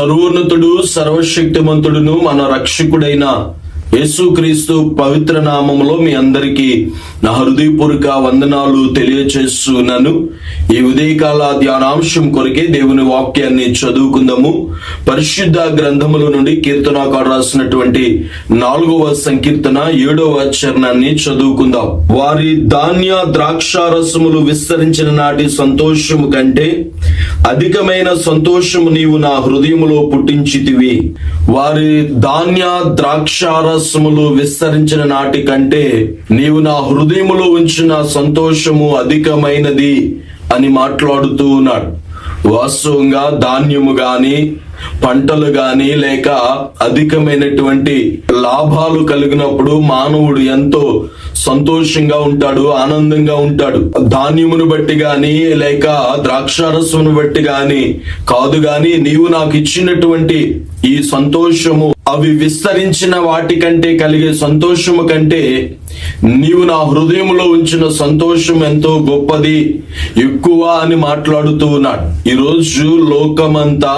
సర్వోన్నతుడు సర్వశక్తిమంతుడును మన రక్షకుడైన యేసుక్రీస్తు పవిత్ర నామములో మీ అందరికీ నా హృదయపూర్వక వందనాలు తెలియచేస్తున్నాను. ఈ ఉదయకాల ధ్యానాంశం కొరకే దేవుని వాక్యాన్ని చదువుకుందాము. పరిశుద్ధ గ్రంథముల నుండి కీర్తనాకారు రాసినటువంటి నాలుగవ సంకీర్తన ఏడవ చరణాన్ని చదువుకుందాం. వారి ధాన్య ద్రాక్షారసములు విస్తరించిన నాటి సంతోషము కంటే అధికమైన సంతోషము నీవు నా హృదయములో పుట్టించితివి. వారి ధాన్య ద్రాక్షారసములు విస్తరించిన నాటి కంటే నీవు నా హృదయములో ఉంచిన సంతోషము అధికమైనది అని మాట్లాడుతూ ఉన్నాడు. వాస్తవంగా ధాన్యము గాని పంటలు గాని లేక అధికమైనటువంటి లాభాలు కలిగినప్పుడు మానవుడు ఎంతో సంతోషంగా ఉంటాడు ఆనందంగా ఉంటాడు. ధాన్యమును బట్టి గాని లేక ద్రాక్షారసమును బట్టి గాని కాదు గాని నీవు నాకు ఇచ్చినటువంటి ఈ సంతోషము అవి విస్తరించిన వాటి కంటే కలిగే సంతోషము కంటే నీవు నా హృదయంలో ఉంచిన సంతోషం ఎంతో గొప్పది ఎక్కువ అని మాట్లాడుతూ ఉన్నాడు. ఈరోజు లోకమంతా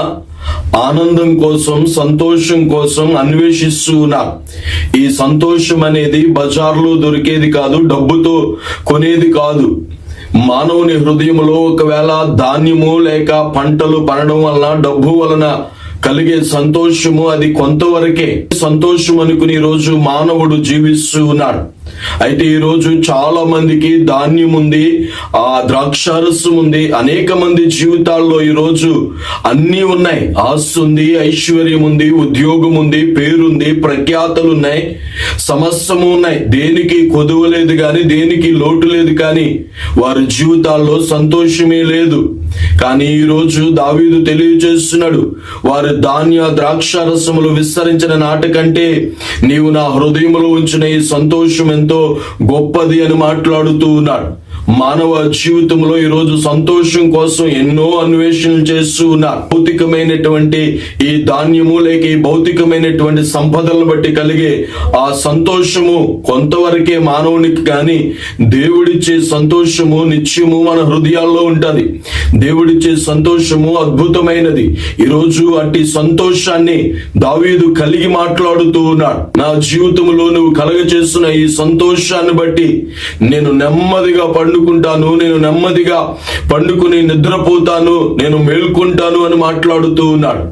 ఆనందం కోసం సంతోషం కోసం అన్వేషిస్తూ ఉన్నా ఈ సంతోషం అనేది బజార్లో దొరికేది కాదు డబ్బుతో కొనేది కాదు. మానవుని హృదయంలో ఒకవేళ ధాన్యము లేక పంటలు పనడం వలన డబ్బు వలన కలిగే సంతోషము అది కొంతవరకే. సంతోషం అనుకుని ఈ రోజు మానవుడు జీవిస్తూ ఉన్నాడు. అయితే ఈ రోజు చాలా మందికి ధాన్యం ఉంది ఆ ద్రాక్షారసం ఉంది అనేక మంది జీవితాల్లో ఈ రోజు అన్ని ఉన్నాయి. ఆస్తి ఉంది ఐశ్వర్యం ఉంది ఉద్యోగం ఉంది పేరుంది ప్రఖ్యాతలు ఉన్నాయి సమస్తము ఉన్నాయి. దేనికి కొదువ లేదు కానీ దేనికి లోటు లేదు కానీ వారి జీవితాల్లో సంతోషమే లేదు. కానీ ఈ రోజు దావీదు తెలియజేస్తున్నాడు వారి ధాన్య ద్రాక్షారసములు విస్తరించిన నాటకంటే నీవు నా హృదయంలో ఉంచిన ఈ సంతోషం ఎంతో గొప్పది అని మాట్లాడుతూ ఉన్నాడు. మానవ జీవితంలో ఈరోజు సంతోషం కోసం ఎన్నో అన్వేషణలు చేస్తూ ఉన్న భౌతికమైనటువంటి ఈ ధాన్యము లేక ఈ భౌతికమైనటువంటి సంపదలను బట్టి కలిగే ఆ సంతోషము కొంతవరకే మానవునికి కానీ దేవుడిచ్చే సంతోషము నిత్యము మన హృదయాల్లో ఉంటుంది. దేవుడిచ్చే సంతోషము అద్భుతమైనది. ఈరోజు అట్టి సంతోషాన్ని దావీదు కలిగి మాట్లాడుతూ ఉన్నాడు. నా జీవితంలో నువ్వు కలగ చేస్తున్న ఈ సంతోషాన్ని బట్టి నేను నెమ్మదిగా పండుకుంటాను నేను నెమ్మదిగా పండుకుని నిద్రపోతాను నేను మేల్కొంటాను అని మాట్లాడుతూ ఉన్నాడు.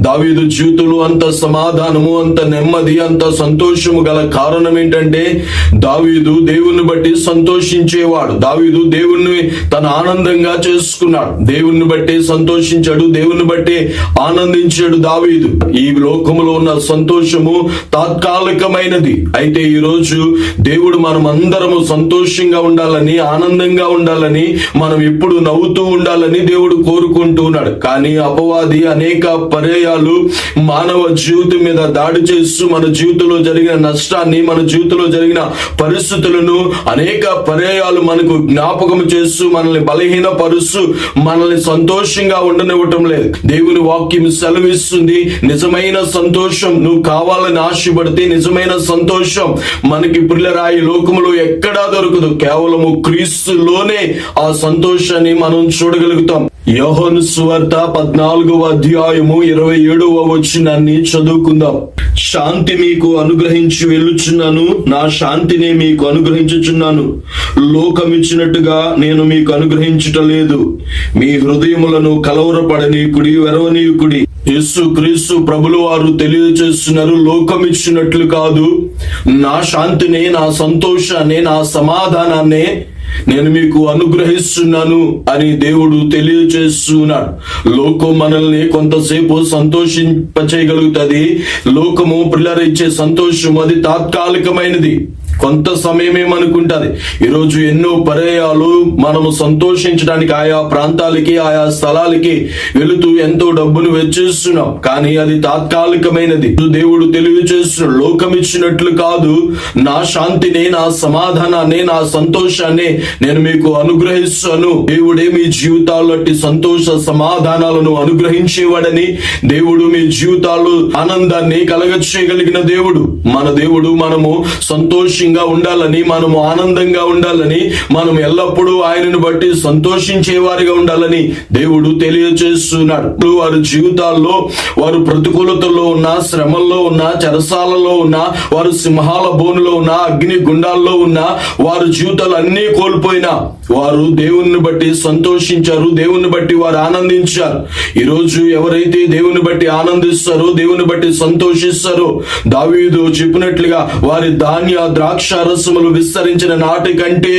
దావీదు జీవితంలో అంత సమాధానము అంత నెమ్మది అంత సంతోషము గల కారణం ఏంటంటే దావీదు దేవుణ్ణి బట్టి సంతోషించేవాడు. దావీదు దేవుణ్ణి తన ఆనందంగా చేసుకున్నాడు. దేవుణ్ణి బట్టి సంతోషించాడు దేవుణ్ణి బట్టి ఆనందించాడు దావీదు. ఈ లోకములో ఉన్న సంతోషము తాత్కాలికమైనది. అయితే ఈరోజు దేవుడు మనం అందరము సంతోషంగా ఉండాలని ఆనందంగా ఉండాలని మనం ఎప్పుడు నవ్వుతూ ఉండాలని దేవుడు కోరుకుంటూ ఉన్నాడు. కానీ అపవాది అనేక పర్యాయాలు మానవ జీవితం మీద దాడి చేస్తూ మన జీవితంలో జరిగిన నష్టాన్ని మన జీవితంలో జరిగిన పరిస్థితులను అనేక పర్యాయాలు మనకు జ్ఞాపకం చేస్తూ మనల్ని బలహీనపరుస్తూ మనల్ని సంతోషంగా ఉండనివ్వటం లేదు. దేవుని వాక్యం సెలవిస్తుంది నిజమైన సంతోషం నువ్వు కావాలని ఆశపడితే నిజమైన సంతోషం మనకి పుల్లరాయి లోకములో ఎక్కడా దొరకదు. కేవలము క్రీస్తులోనే ఆ సంతోషాన్ని మనం చూడగలుగుతాం. యోహన్ సువార్త పద్నాలుగవ అధ్యాయము ఇరవై ఏడవ వచ్చినాన్ని చదువుకుందాం. శాంతి మీకు అనుగ్రహించి వెళ్ళుచున్నాను. నా శాంతిని మీకు అనుగ్రహించుచున్నాను. లోకమిచ్చినట్టుగా నేను మీకు అనుగ్రహించుట లేదు. మీ హృదయములను కలవరపడనీకుడి వెరవనీయుకుడి. యేసు క్రీస్తు ప్రభులు వారు తెలియజేస్తున్నారు లోకం ఇచ్చినట్లు కాదు. నా శాంతిని నా సంతోషాన్ని నా సమాధానాన్ని నేను మీకు అనుగ్రహిస్తున్నాను అని దేవుడు తెలియచేస్తున్నాడు. లోకం మనల్ని కొంతసేపు సంతోషింపచేయగలుగుతుంది. లోకము పిల్లరిచ్చే సంతోషం అది తాత్కాలికమైనది. కొంత సమయమే మనకుంటది ఈరోజు ఎన్నో పర్యాయాలు మనము సంతోషించడానికి ఆయా ప్రాంతాలకి ఆయా స్థలాలకి వెళుతూ ఎంతో డబ్బును వెచ్చిస్తున్నాం. కానీ అది తాత్కాలికమైనది. దేవుడు తెలియజేస్తున్నాడు లోకం ఇచ్చినట్లు కాదు. నా శాంతిని నా సమాధానాన్ని నా సంతోషాన్ని నేను మీకు అనుగ్రహిస్తాను. దేవుడే మీ జీవితాల్లో సంతోష సమాధానాలను అనుగ్రహించేవాడని దేవుడు మీ జీవితాల్లో ఆనందాన్ని కలగ చేయగలిగిన దేవుడు. మన దేవుడు మనము సంతోషంగా సంతోషంగా ఉండాలని మనము ఆనందంగా ఉండాలని మనం ఎల్లప్పుడూ ఆయనను బట్టి సంతోషించే వారిగా ఉండాలని దేవుడు తెలియచేస్తున్నాడు వారి జీవితాల్లో వారు ప్రతికూలతల్లో ఉన్న శ్రమల్లో ఉన్న చెరసాలలో ఉన్న వారు సింహాల బోనులో ఉన్న అగ్ని గుండాల్లో ఉన్న వారు జీవితాలు అన్నీ కోల్పోయినా వారు దేవుణ్ణి బట్టి సంతోషించారు దేవుణ్ణి బట్టి వారు ఆనందించారు. ఈరోజు ఎవరైతే దేవుని బట్టి ఆనందిస్తారో దేవుని బట్టి సంతోషిస్తారో దావీదు చెప్పినట్లుగా వారి ధాన్య ద్రాక్ష ద్రాక్షారసములు విస్తరించిన నాటి కంటే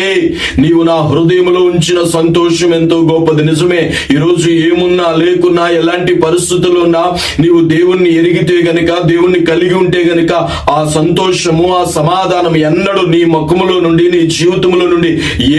నీవు నా హృదయంలో ఉంచిన సంతోషం ఎంతో గొప్పది. నిజమే ఈరోజు ఏమున్నా లేకున్నా ఎలాంటి పరిస్థితులు ఉన్నా నీవు దేవుణ్ణి ఎరిగితే గనుక దేవుణ్ణి కలిగి ఉంటే గనుక ఆ సంతోషము ఆ సమాధానం ఎన్నడూ నీ ముఖములో నుండి నీ జీవితంలో నుండి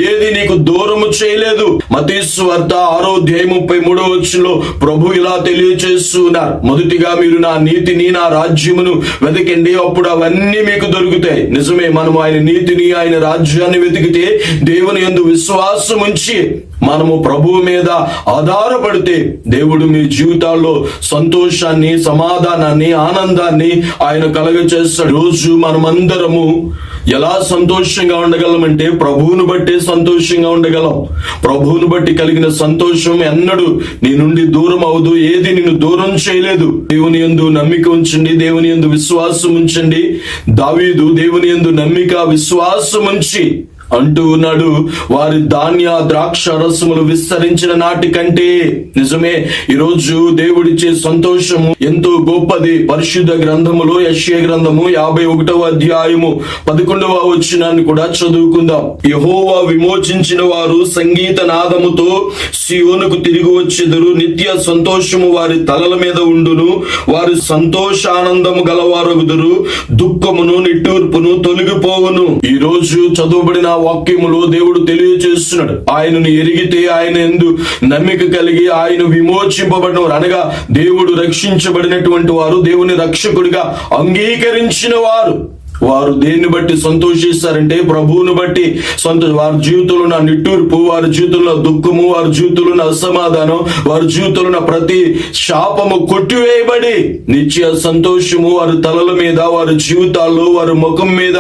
ఏది నీకు దూరము చేయలేదు. మతీసు ఆరో ధ్యేయ ముప్పై మూడో వచ్చులో ప్రభు ఇలా తెలియచేస్తున్నారు మొదటిగా మీరు నా నీతిని నా రాజ్యమును వెతకండి అప్పుడు అవన్నీ మీకు దొరుకుతాయి. నిజమే మనం ఆయన నీతిని ఆయన రాజ్యాన్ని వెతికితే దేవుని యందు విశ్వాసం ఉంచి మనము ప్రభువు మీద ఆధారపడితే దేవుడు మీ జీవితాల్లో సంతోషాన్ని సమాధానాన్ని ఆనందాన్ని ఆయన కలగచేస్తాడు. రోజు మనమందరము ఎలా సంతోషంగా ఉండగలమంటే ప్రభువును బట్టి సంతోషంగా ఉండగలం. ప్రభువును బట్టి కలిగిన సంతోషం ఎన్నడూ నీ నుండి దూరం అవదు ఏది నిన్ను దూరం చేయలేదు. దేవుని యందు నమ్మిక ఉంచండి దేవుని యందు విశ్వాసం ఉంచండి. దావీదు దేవుని యందు నమ్మిక విశ్వాసం ఉంచి అంటూ ఉన్నాడు. వారి ధాన్య ద్రాక్ష రసములు విస్తరించిన నాటి కంటే నిజమే. ఈరోజు దేవుడిచ్చే సంతోషము ఎంతో గొప్పది. పరిశుద్ధ గ్రంథములో యశ్య గ్రంథము యాభై ఒకటవ అధ్యాయము పదకొండవ వచ్చినాన్ని కూడా చదువుకుందాం. యహోవా విమోచించిన వారు సంగీత నాదముతో సియోనుకు తిరిగి వచ్చేదరు. నిత్య సంతోషము వారి తలల మీద ఉండును. వారి సంతోషానందము గలవారగుదురు. దుఃఖమును నిట్టూర్పును తొలగిపోవును. ఈ రోజు చదువుబడిన వాక్యములో దేవుడు తెలియచేస్తున్నాడు ఆయనను ఎరిగితే ఆయన ఎందు నమ్మిక కలిగి ఆయన విమోచింపబడిన. వారు అనగా దేవుడు రక్షించబడినటువంటి వారు దేవుని రక్షకుడిగా అంగీకరించిన వారు వారు దేన్ని బట్టి సంతోషిస్తారంటే ప్రభువును బట్టి సంతో వారి జీవితంలో ఉన్న నిట్టూర్పు వారి జీవితంలో దుఃఖము వారి జీవితంలో ఉన్న అసమాధానం వారి జీవితంలో ఉన్న ప్రతి శాపము కొట్టివేయబడి నిత్య సంతోషము వారి తలల మీద వారి జీవితాల్లో వారి ముఖం మీద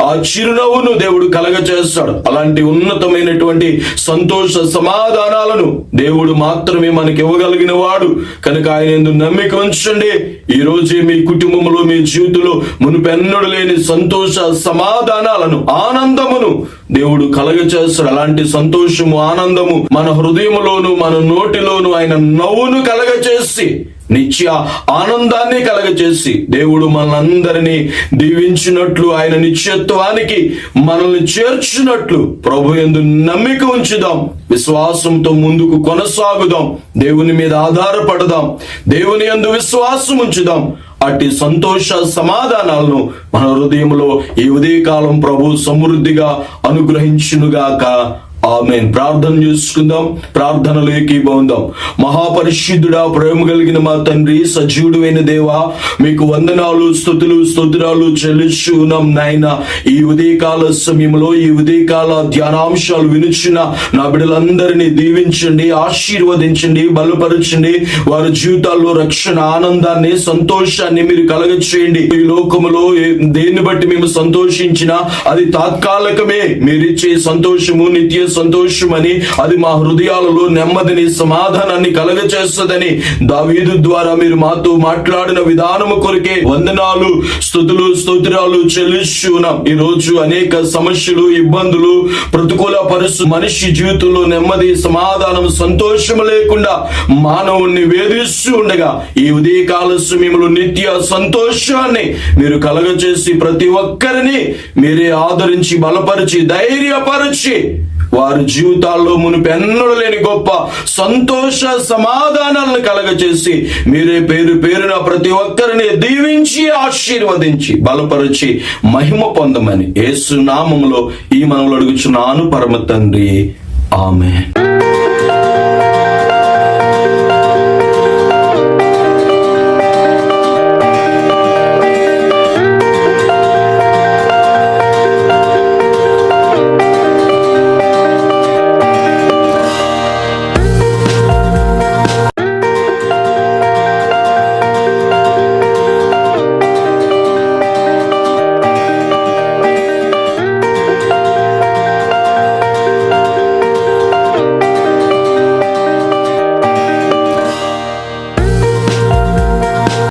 ఆ చిరునవ్వును దేవుడు కలగ చేస్తాడు అలాంటి ఉన్నతమైనటువంటి సంతోష సమాధానాలను దేవుడు మాత్రమే మనకి ఇవ్వగలిగిన వాడు. కనుక ఆయన నమ్మిక ఉంచండి. ఈ రోజే మీ కుటుంబంలో మీ జీవితంలో మునుపెన్నడు లేని సంతోష సమాధానాలను ఆనందమును దేవుడు కలగచేస్తాడు. అలాంటి సంతోషము ఆనందము మన హృదయములోను మన నోటిలోను ఆయన నవ్వును కలగచేసి నిత్య ఆనందాన్ని కలగచేసి దేవుడు మనందరినీ దీవించినట్లు ఆయన నిత్యత్వానికి మనల్ని చేర్చినట్లు ప్రభు ఎందు నమ్మిక ఉంచుదాం. విశ్వాసంతో ముందుకు కొనసాగుదాం. దేవుని మీద ఆధారపడదాం. దేవుని యందు విశ్వాసం ఉంచుదాం. అట్టి సంతోష సమాధానాలను మన హృదయంలో ఈ ఉదయకాలం ప్రభు సమృద్ధిగా అనుగ్రహించునుగాక. ఆమెన్. ప్రార్థన చేసుకుందాం ప్రార్థనలు ఏకీభవందాం మహాపరిశుద్ధుడా ప్రేమ కలిగిన మా తండ్రి సజీవుడు అయిన దేవా మీకు వందనాలు స్థుతులు స్తోత్రాలు చెల్లిస్తూ ఉన్నాం నాయన. ఈ ఉదయకాల సమయంలో ఈ ఉదయకాల ధ్యానాంశాలు వినుచున్న నా బిడ్డలందరినీ దీవించండి ఆశీర్వదించండి బలపరచండి. వారి జీవితాల్లో రక్షణ ఆనందాన్ని సంతోషాన్ని మీరు కలగచేయండి. ఈ లోకములో దేన్ని బట్టి మేము సంతోషించినా అది తాత్కాలికమే. మీరిచ్చే సంతోషము నిత్య సంతోషమని అది మా హృదయాలలో నెమ్మదిని సమాధానాన్ని కలగచేస్తుందని దావీదు ద్వారా మీరు మాతో మాట్లాడిన విధానము కొరకే వందనాలు స్థుతులు స్తోత్రాలు చెల్లిస్తున్నాం ఈ రోజు అనేక సమస్యలు ఇబ్బందులు ప్రతికూల పరిస్థితి మనిషి జీవితంలో నెమ్మది సమాధానం సంతోషం లేకుండా మానవుణ్ణి వేధిస్తూ ఉండగా ఈ ఉదయకాల సమయంలో నిత్య సంతోషాన్ని మీరు కలగచేసి ప్రతి ఒక్కరిని మీరే ఆదరించి బలపరిచి ధైర్యపరిచి వారి జీవితాల్లో మునుపెన్నడు లేని గొప్ప సంతోష సమాధానాలను కలగచేసి మీరే పేరు పేరున ప్రతి ఒక్కరిని దీవించి ఆశీర్వదించి బలపరిచి మహిమ పొందమని ఏసునామంలో ఈ మనవులు అడుగుచున్నాను పరమ తండ్రి. ఆమె